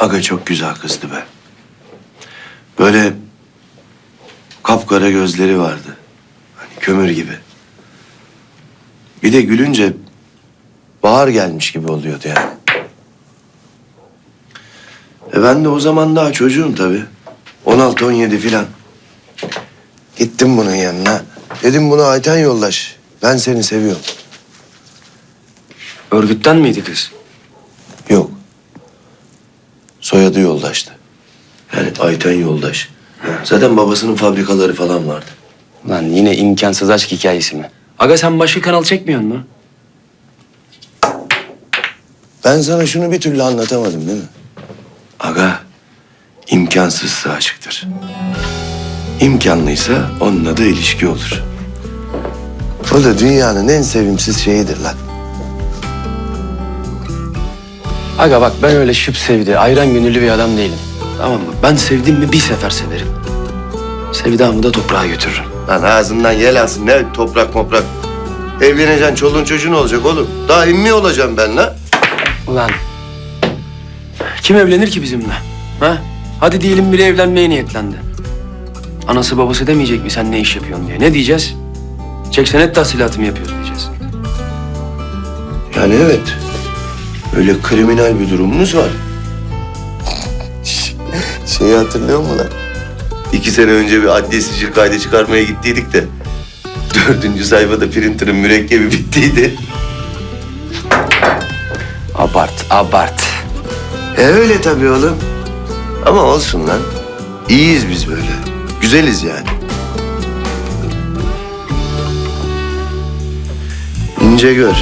Aga çok güzel kızdı be. Böyle kapkara gözleri vardı. Hani kömür gibi. Bir de gülünce bahar gelmiş gibi oluyordu yani. E ben de o zaman daha çocuğum tabii. 16-17 filan. Gittim bunun yanına. Dedim bunu Ayten yoldaş. Ben seni seviyorum. Örgütten miydi kız? Soyadı yoldaştı. Yani Ayten yoldaş. Zaten babasının fabrikaları falan vardı. Lan yine imkansız aşk hikayesi mi? Aga sen başka kanal çekmiyor mu? Ben sana şunu bir türlü anlatamadım değil mi? Aga, imkansızsa aşktır. İmkanlıysa onun adı ilişki olur. O da dünyanın en sevimsiz şeyidir lan. Aga bak ben öyle şıp sevdi, ayran gönüllü bir adam değilim. Tamam mı? Ben sevdim mi bir sefer severim. Sevdamı da toprağa götürürüm. Lan ağzından yel alsın ne toprak moprak. Evleneceksin çoluğun çocuğun olacak oğlum. Daha immi olacağım ben lan. Ulan kim evlenir ki bizimle? Ha? Hadi diyelim biri evlenmeye niyetlendi. Anası babası demeyecek mi sen ne iş yapıyorsun diye. Ne diyeceğiz? Çek senet tahsilatı mı yapıyoruz diyeceğiz. Yani evet. Öyle kriminal bir durumumuz var. Şeyi hatırlıyor musun lan? İki sene önce bir adli sicil kaydı çıkarmaya gittiydik de... ...dördüncü sayfada printer'ın mürekkebi bittiydi. Abart, abart. E öyle tabii oğlum. Ama olsun lan. İyiyiz biz böyle. Güzeliz yani. İnce gör.